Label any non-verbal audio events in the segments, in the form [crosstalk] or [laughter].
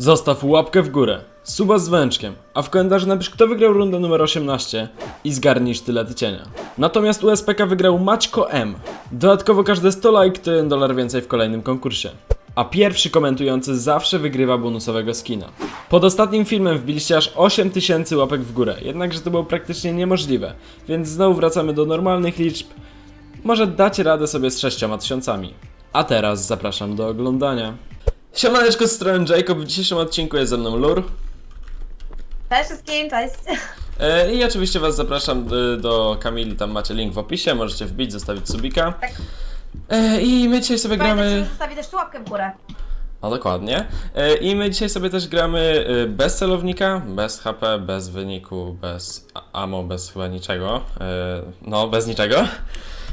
Zostaw łapkę w górę, suba z węczkiem, a w komentarzu napisz kto wygrał rundę numer 18 i zgarnij sztylety cienia. Natomiast USPK wygrał Maćko M. Dodatkowo każde 100 like to 1 dolar więcej w kolejnym konkursie. A pierwszy komentujący zawsze wygrywa bonusowego skina. Pod ostatnim filmem wbiliście aż 8000 łapek w górę, jednakże to było praktycznie niemożliwe, więc znowu wracamy do normalnych liczb. Może dacie radę sobie z 6000. A teraz zapraszam do oglądania. Siemaneczko z strony Jacob, w dzisiejszym odcinku jest ze mną Lur. Cześć wszystkim, cześć. E, I oczywiście Was zapraszam e, do Kamili, tam macie link w opisie, możecie wbić, zostawić subika. Tak. E, I my dzisiaj sobie Pamiętajcie, gramy... że zostawi też tu łapkę w górę. No dokładnie. E, I my dzisiaj sobie też gramy e, bez celownika, bez HP, bez wyniku, bez a- ammo, bez chyba niczego. E, No, bez niczego.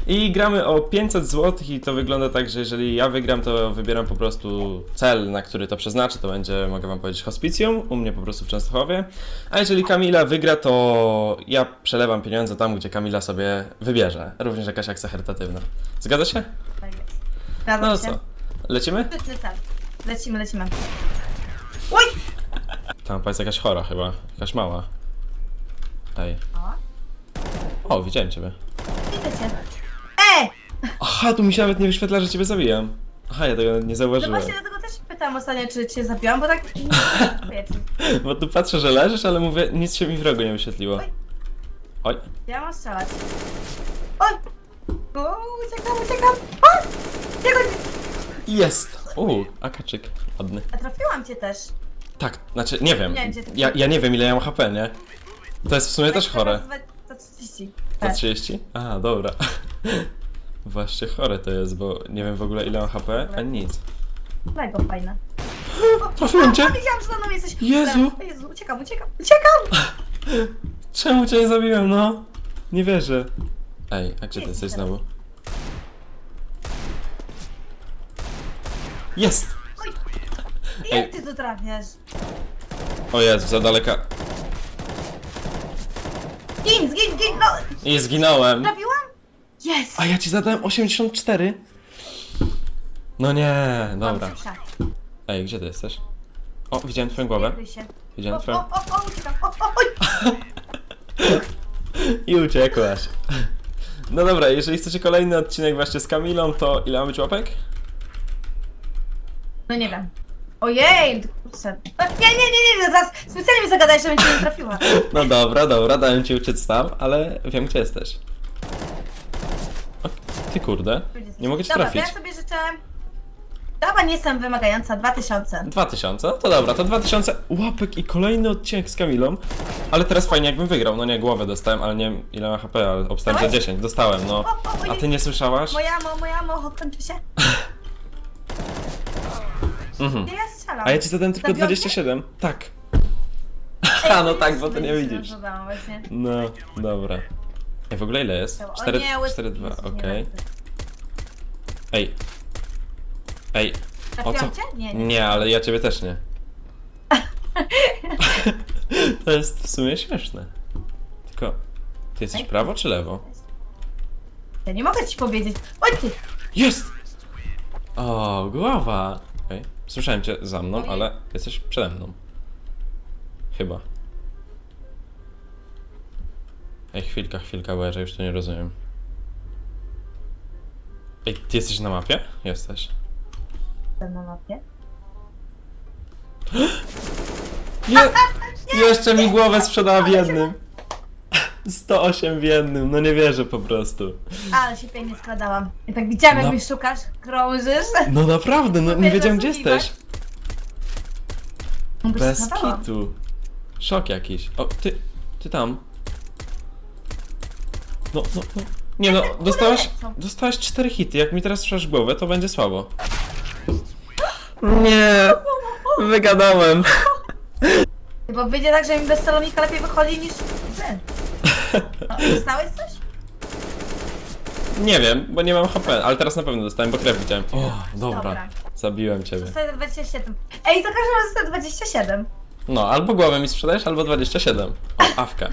I gramy o 500 zł i to wygląda tak, że jeżeli ja wygram, to wybieram po prostu cel, na który to przeznaczę, to będzie, mogę wam powiedzieć, hospicjum, u mnie po prostu w Częstochowie. A jeżeli Kamila wygra, to ja przelewam pieniądze tam, gdzie Kamila sobie wybierze. Również jakaś akcja charytatywna. Zgadza się? Tak jest. Zgadzam No się. co, lecimy? Cel. Lecimy, lecimy. Oj! Ta mapa jest jakaś chora chyba, jakaś mała. Ej. O, O, widziałem ciebie. widzę cię. Aha, tu mi się nawet nie wyświetla, że ciebie zabijam. Aha, ja tego nie No zauważyłem. właśnie dlatego też pytam ostatnio, czy cię zabiłam, bo tak... Wiecie. [laughs] Bo tu patrzę, że leżysz, ale mówię, nic się mi w rogu nie wyświetliło. Oj. Ja mam strzelać. Oj! O, uciekam, uciekam! O! Jego... Jest! Uuu, akaczyk. Ładny. A trafiłam cię też. Tak, znaczy, nie wiem. Nie, gdzie Ja, ja nie wiem, ile ja mam HP, nie? To jest w sumie też chore. Za 30. Za Tak. 30? A, dobra. [laughs] Właśnie chore to jest, bo nie wiem w ogóle ile mam HP, a nic. Mego fajne. Trafiłem cię! Wiedziałam, że mną jesteś. Jezu! O Jezu, uciekam, uciekam, uciekam! [laughs] Czemu cię nie zabiłem, no? Nie wierzę. Ej, a gdzie ty Jest jesteś znowu? Jest! Oj! Ej. Jak ty tu trafiasz? O Jezu, za daleka. Gin, zgin, gin, no! I zginąłem. Trafiłam? Jest! A ja ci zadałem 84. No nie, dobra. Ej, gdzie ty jesteś? O, widziałem twoją głowę. Kryj się. O, Widziałem o, twoją. o, o, uciekam, o, o, oj! [laughs] I uciekłaś. No dobra, jeżeli chcecie kolejny odcinek właśnie z Kamilą, to ile ma być łapek? No nie wiem. Ojej! kurczę. O, Nie, nie, nie, nie, zaraz specjalnie mi zagadałeś, żebym cię nie trafiła. No dobra, dobra, dałem ci uciec tam, ale wiem gdzie jesteś. Ty kurde, nie mogę cię Dobra, trafić. to ja sobie życzę... Dobra, nie jestem wymagająca, 2000. 2000, no to dobra, to 2000 łapek i kolejny odcinek z Kamilą. Ale teraz fajnie jakbym wygrał, no nie, głowę dostałem, ale nie wiem ile ma HP, ale obstałem za Dałeś? 10, dostałem, no. O, o, A ty nie słyszałaś? Moja mo, moja mo, kończy się. [laughs] Mhm. Gdzie ja strzelam? A ja ci zadałem tylko Zabiłam cię? 27. Tak. Ej, A [laughs] no tak, bo ty nie widzisz. właśnie. No, dobra. Ej, w ogóle ile jest? O 4, nie, łys- 4 2, Jezus, nie okej. Ej. Ej, o co? Trafiłam cię? Nie, nie. Nie, ale ja ciebie też nie. [laughs] to jest w sumie śmieszne. Tylko, ty jesteś Ej. prawo czy lewo? Ja nie mogę ci powiedzieć. Oj ty! Jest! O, głowa! Okej, słyszałem cię za mną, ale jesteś przede mną. Chyba. Ej, chwilka, chwilka, bo ja już to nie rozumiem. Ej, ty jesteś na mapie? Jesteś. Jestem na mapie. [gasps] Je jeszcze mi głowę sprzedała w jednym. [laughs] 108 w jednym, no nie wierzę po prostu. Ale się pięknie składałam. I tak widziałam, jak No. mi szukasz, krążysz. No naprawdę, no nie Lubię wiedziałem gdzie zasługiwać. jesteś. No, bo się Bez schowałam. kitu. Szok jakiś. O, ty, ty tam. No, no, no. Nie no, dostałaś, dostałaś 4 hity. Jak mi teraz strzelasz głowę, to będzie słabo. Nie, wygadałem. Bo wyjdzie tak, że mi bez celownika lepiej wychodzi niż ty. No, dostałeś coś? Nie wiem, bo nie mam HP, ale teraz na pewno dostałem, bo krew widziałem. O, dobra. Dobra. Zabiłem ciebie. Dostaję 27. Ej, za każdym razem dostaję 27. No, albo głowę mi sprzedajesz, albo 27. O, awka.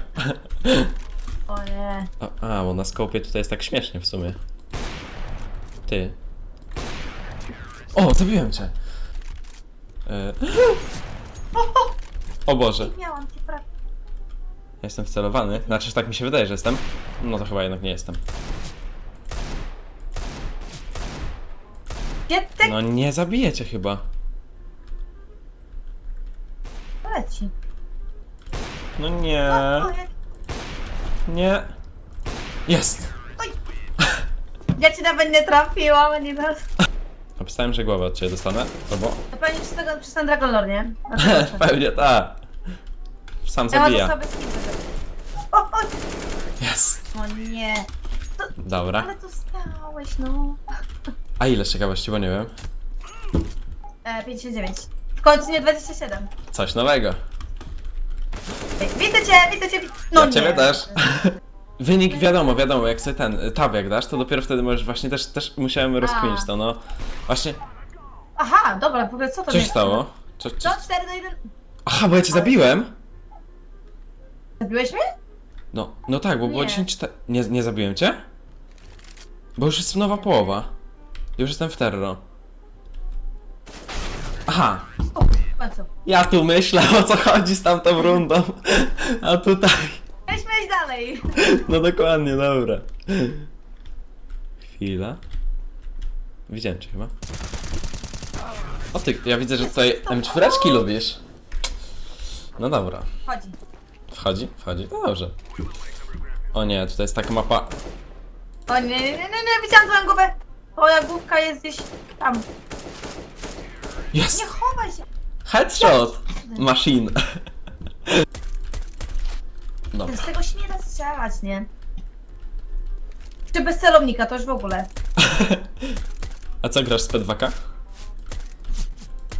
O nie. O, a, bo na skopie tutaj jest tak śmiesznie w sumie. Ty. O, zabiłem cię. E, [gasps] O Boże. Miałam cię prawie. Jestem wcelowany. Znaczy, że tak mi się wydaje, że jestem. No to chyba jednak nie jestem. Gdzie ty No nie zabijecie chyba. leci? No nie. O, jak... Nie. Jest. Ja cię nawet nie trafiłam, ani raz. [laughs] Napisałem, że głowę od ciebie dostanę. To bo? To pewnie przez, tego, przez ten Dragon Lore, nie? No to proszę. Pewnie tak. Sam Ja mam zabija. sobie skin. O, o, Jest. o nie. Dobra. Ale tu stałeś, no. A ile ciekawości, bo nie wiem. E, 59. W końcu nie 27. Coś nowego. Widzę cię, widzę cię. wi- No Ja nie. ciebie też. [laughs] Wynik wiadomo, wiadomo, jak sobie ten tab jak dasz, to dopiero wtedy możesz właśnie też, też musiałem rozkminić to, no. Właśnie, Aha, dobra, w ogóle co to co się jest? stało? Co, co... Co? 4 do 1. Aha, bo ja cię zabiłem? Zabiłeś mnie? No, no tak, bo było Nie. 10 czte- Nie, nie zabiłem cię? Bo już jest nowa połowa. Już jestem w terro. Aha, O, w końcu. ja tu myślę o co chodzi z tamtą rundą. A tutaj. Weźmy iść dalej. No dokładnie, dobra. Chwila. Widziałem cię chyba. O ty, ja widzę, że tutaj M4 lubisz. No dobra. Chodzi. Wchodzi? Wchodzi. No dobrze. O nie, tutaj jest taka mapa. O nie, nie, nie, nie, nie, widziałam twoją głowę. Twoja główka jest gdzieś tam. Nie Jest! chowaj się. Headshot! Machine. Dobra. Z tego się nie da strzelać, nie? Czy bez celownika, to już w ogóle. [laughs] A co grasz z P2K?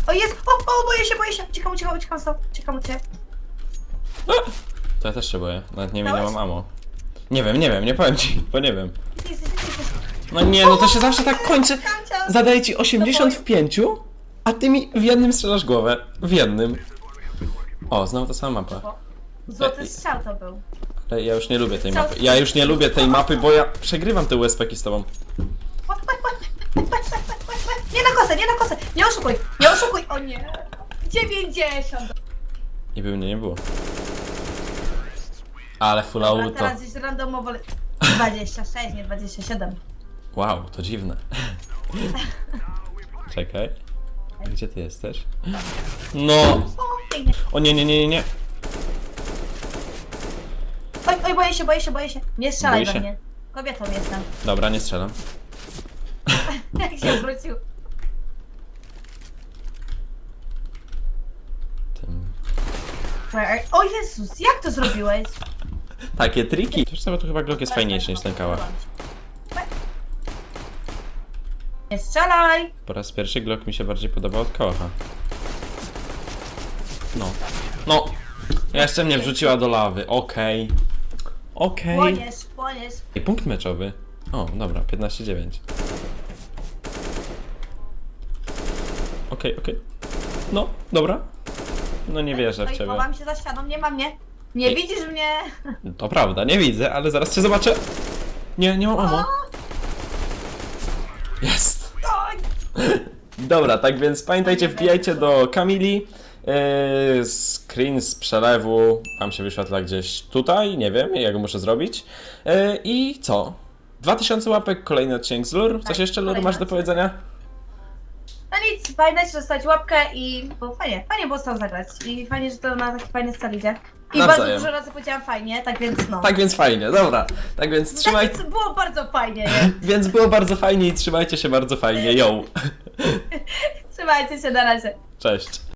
O jest! O, o, boję się, boję się! Uciekam, uciekam, uciekam stąd. Uciekam, uciekam. To ja też się boję. Nawet nie wiem, mam ammo. Nie wiem, nie wiem, nie powiem ci, bo nie wiem. Jesteś, jesteś. No nie, no to się zawsze tak kończy. Zadaję ci 80 w 5, a ty mi w jednym strzelasz głowę. W jednym. O, znowu ta sama mapa. Złoty e, strzał to był. Ale ja już nie lubię tej mapy. Ja już nie lubię tej mapy, bo ja przegrywam te USP z tobą. Nie na kosę, nie na kosę! Nie oszukuj! Nie oszukuj! O nie! 90! I by mnie nie było. Ale full auto. teraz jest randomowo. le- 26, nie 27. Wow, to dziwne. [laughs] Czekaj. Gdzie ty jesteś? No! O, nie, nie, nie, nie, nie. Oj, oj, boję się, boję się, boję się. Nie strzelaj Boję we się? mnie. Kobietą jestem. Dobra, nie strzelam. [laughs] Jak się wrócił. Tym. Where- O Jezus, jak to zrobiłeś? Takie triki. Bo tu chyba Glock jest fajniejszy niż ten kałach. Nie strzelaj! Po raz pierwszy Glock mi się bardziej podobał od kałacha. No. No! Jeszcze mnie wrzuciła do lawy. Okej. Okej. Płoniesz, płoniesz. I punkt meczowy. O, dobra, 15-9. Okej, okej. No, dobra. No nie wierzę w Oj, ciebie. chowam się za ścianą, nie ma mnie. Nie Ej. widzisz mnie? To prawda, nie widzę, ale zaraz cię zobaczę. Nie, nie mam ammo. Jest. Dobra, tak więc pamiętajcie, wbijajcie do Kamili. Yy, screen z przelewu wam się wyświetla gdzieś tutaj, nie wiem, jak go muszę zrobić. Yy, I co? 2000 łapek, kolejny odcinek z Lur. Coś Tak, jeszcze, Lur, masz do powiedzenia? No nic, pamiętajcie zostawić łapkę i... Bo fajnie, fajnie było z tą zagrać. I fajnie, że to na taki fajny scen idzie. I Nawzajem. bardzo dużo razy powiedziałam fajnie, tak więc no. Tak więc fajnie, dobra. Tak więc Tak trzymaj... więc było bardzo fajnie, nie? [laughs] Więc było bardzo fajnie i trzymajcie się bardzo fajnie. Yo! [laughs] Trzymajcie się, na razie. Cześć.